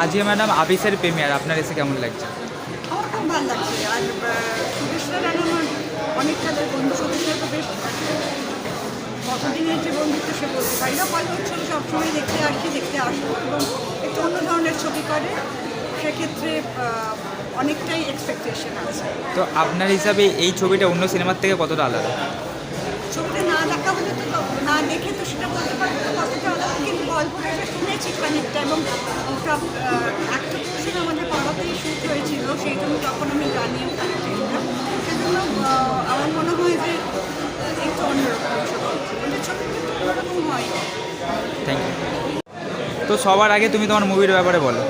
আজকে madam আবিসের premier আপনার এসে কেমন লাগছে? আমার খুব ভালো লাগছে। আর সুদেশরা আমার অনেক কালের বন্ধু সুদেশরা তো বেশ কতদিনের যে বন্ধুত্ব সে বলতে পারি। না সবসময় দেখতে আসি দেখতে আসব এবং একটু অন্য ধরনের ছবি করে। সেক্ষেত্রে অনেকটাই এক্সপেকটেশন আছে। তো আপনার হিসাবে এই ছবিটা অন্য সিনেমার থেকে কতটা আলাদা? ছবিটা না দেখা হলে তো না দেখে তো সেটা বলতে পারব না কতটা আলাদা। কিন্তু গল্পটা যে শুনেছি খানিকটা এবং একটা পোর্শন আমাদের পাড়াতেই শুট হয়েছিল, সেই জন্য তখন আমি জানিও সেজন্য আমার মনে হয় যে, একটু অন্যরকম ছবি মানে ইউ তো সবার আগে তুমি তোমার মুভির ব্যাপারে বলো।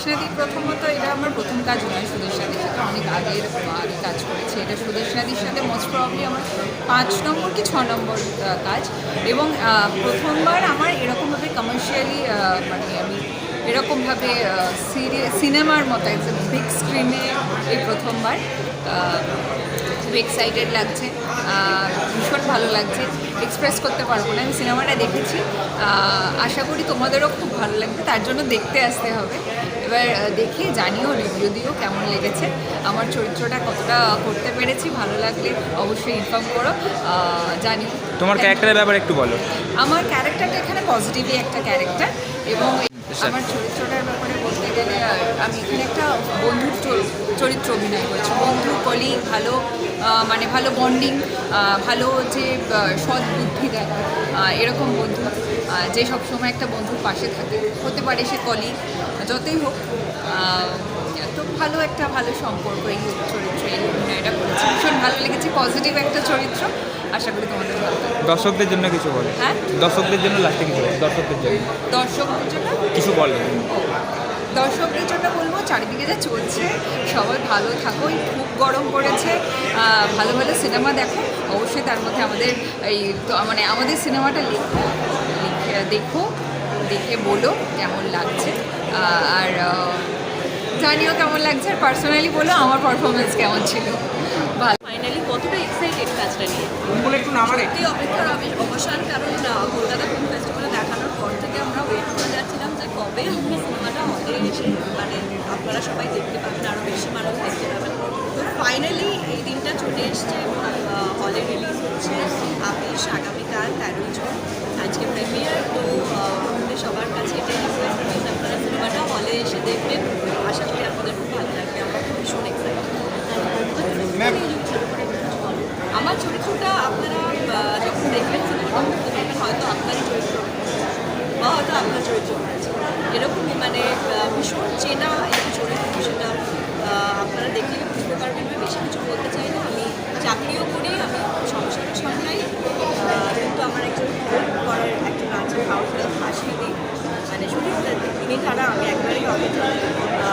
সুদেশনাদি প্রথমত এটা আমার প্রথম কাজ নয় সুদেশনাদির সাথে। অনেক আগের আগে কাজ করেছি। এটা সুদেশনাদির সাথে মোস্ট প্রবলি আমার পাঁচ নম্বর কি ছ নম্বর কাজ। এবং প্রথমবার আমার এরকমভাবে কমার্শিয়ালি মানে আমি এরকমভাবে সিনেমার মতো একদম বিগ স্ক্রিনে এই প্রথমবার খুব এক্সাইটেড লাগছে ভীষণ ভালো লাগছে। এক্সপ্রেস করতে পারব না আমি সিনেমাটা দেখেছি। আশা করি তোমাদেরও খুব ভালো লাগবে তার জন্য দেখতে আসতে হবে। এবার দেখে জানিও রিভিউ দিও কেমন লেগেছে। আমার চরিত্রটা কতটা করতে পেরেছি ভালো লাগলে অবশ্যই ইনফর্ম করো জানিও। তোমার ক্যারেক্টারের ব্যাপারে একটু বলো। আমার ক্যারেক্টারটা এখানে পজিটিভই একটা ক্যারেক্টার এবং আমার চরিত্রটার ব্যাপারে বলতে গেলে আমি এখানে একটা বন্ধুর চরিত্র অভিনয় করেছি। বন্ধু কলি ভালো মানে ভালো বন্ডিং ভালো যে সৎ বুদ্ধি দেয় এরকম বন্ধু যে সবসময় একটা বন্ধুর পাশে থাকে। হতে পারে সে কলি যতই হোক তো ভালো একটা ভালো সম্পর্ক এই চরিত্র এই অভিনয়টা করেছি। ভীষণ ভালো লেগেছে পজিটিভ একটা চরিত্র। আশা করি তোমাদের ভালো দর্শকদের জন্য কিছু বলে। হ্যাঁ? দর্শকদের জন্য লাস্টে কিছু বলো দর্শকদের জন্য। দর্শকদের জন্য? কিছু বলো। দর্শকদের জন্য বলব চারিদিকে যা চলছে সবাই ভালো থাকো এই খুব গরম পড়েছে। ভালো ভালো সিনেমা দেখো। অবশ্যই তার মধ্যে আমাদের এই তো মানে আমাদের সিনেমাটা লেখো লিখে- দেখো দেখে বলো কেমন লাগছে। আর জানিও কেমন লাগছে আর পার্সোনালি বলো আমার পারফরমেন্স কেমন ছিল। ভালো। ফাইনালি কতটা এক্সাইটেড কাজটা নিয়ে? একটু নামারে সত্যি অপেক্ষার অবে- অবসান কারণ আহ, কলকাতা ফিল্ম ফেস্টিভ্যালে দেখানোর পর থেকে আমরা ওয়েট করে যাচ্ছিলাম যে কবে আমরা সিনেমাটা হলে এসে মানে আপনারা সবাই দেখতে পাবেন আরও বেশি মানুষ দেখতে পাবেন। তো ফাইনালি এই দিনটা চলে এসছে হলে রিলিজ হচ্ছে আপিস আগামীকাল তেরোই জুন। আজকে প্রিমিয়ার তো আমাদের সবার কাছে এটাই রিকোয়েস্ট প্লিজ আপনারা সিনেমাটা হলে এসে দেখবেন। আশা করি আপনাদের খুব ভালো লাগবে আমরা খুব ভীষণ এক্সাইটেড আমার চরিত্রটা আপনারা যখন দেখবেন সিনেমাটা হয়তো আপনারই চরিত্র বা হয়তো আপনার চরিত্র এরকমই মানে আমি ছাড়া আমি একবারেই অপেক্ষা